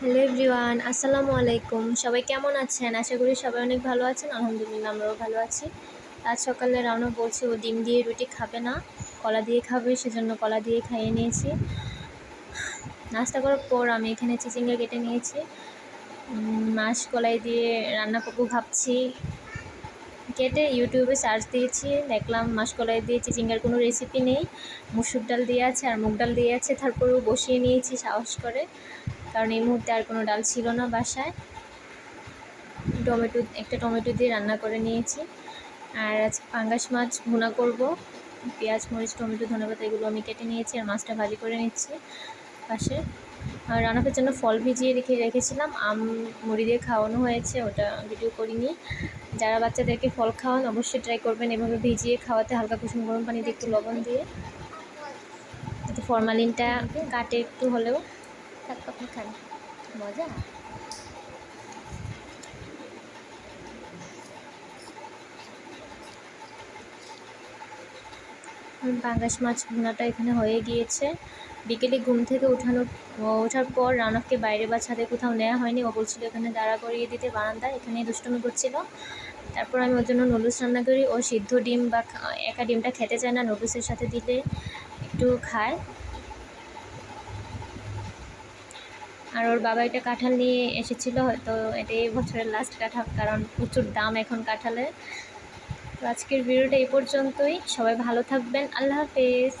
Hello everyone, আসসালামু আলাইকুম। সবাই কেমন আছেন? আশা করি সবাই অনেক ভালো আছেন। আলহামদুলিল্লাহ, আমরাও ভালো আছি। আজ সকালে রানো বলছে ও ডিম দিয়ে রুটি খাবে না। কলা দিয়ে খাবে, সেজন্য কলা দিয়ে খাইয়ে নিয়েছি। নাস্তা করার পর আমি এখানে চিচিঙ্গা কেটে নিয়েছি। মাছ কলাই দিয়ে রান্না করব ভাবছি। কেটে ইউটিউবে সার্চ দিয়েছি, দেখলাম মাসকলাই দিয়ে চিচিঙ্গার কোনো রেসিপি নেই। মুসুর ডাল দিয়ে আছে আর মুগ ডাল দিয়ে আছে। তারপরেও বসিয়ে নিয়েছি সাহস করে। কারণ এই মুহূর্তে আর কোনো ডাল ছিল না বাসায়। টমেটো, একটা টমেটো দিয়ে রান্না করে নিয়েছি। আর আজকে পাঙ্গাস মাছ ভুনা করব। পেঁয়াজ, মরিচ, টমেটো, ধনেপাতা এগুলো আমি কেটে নিয়েছি আর মাছটা ভাজি করে নিচ্ছি পাশে। আর রান্নার জন্য ফল ভিজিয়ে রেখে, রেখেছিলাম। আম মুড়ি দিয়ে খাওয়ানো হয়েছে, ওটা ভিডিও করিনি। যারা বাচ্চাদেরকে ফল খাওয়ান অবশ্যই ট্রাই করবেন এভাবে ভিজিয়ে খাওয়াতে, হালকা কুসুম গরম পানি দিয়ে একটু লবণ দিয়ে। ফরমালিনটা কাটে একটু হলেও। থাক আপনি খান মজা? পাঙ্গাস মাছ ভুনাটা এখানে হয়ে গিয়েছে। বিকেলে ঘুম থেকে উঠানো, ওঠার পর রানককে বাইরে বা ছাদে কোথাও নেওয়া হয়নি। ও বলছিল, এখানে দাঁড়া করিয়ে দিতে বারান্দায়। এখানে দুষ্টুমি করছিল। তারপর আমি ওর জন্য নুডলস রান্না করি। ও সিদ্ধ ডিম বা একা ডিমটা খেতে চায় না। নুডলসের সাথে দিলে একটু খায়। আর ওর বাবা এটা কাঁঠাল নিয়ে এসেছিল হয়তো এটা এটাই বছরের লাস্ট কাঁঠাল, কারণ প্রচুর দাম এখন কাঁঠালের। তো আজকের ভিডিওটা এই পর্যন্তই। সবাই ভালো থাকবেন। আল্লাহ হাফেজ।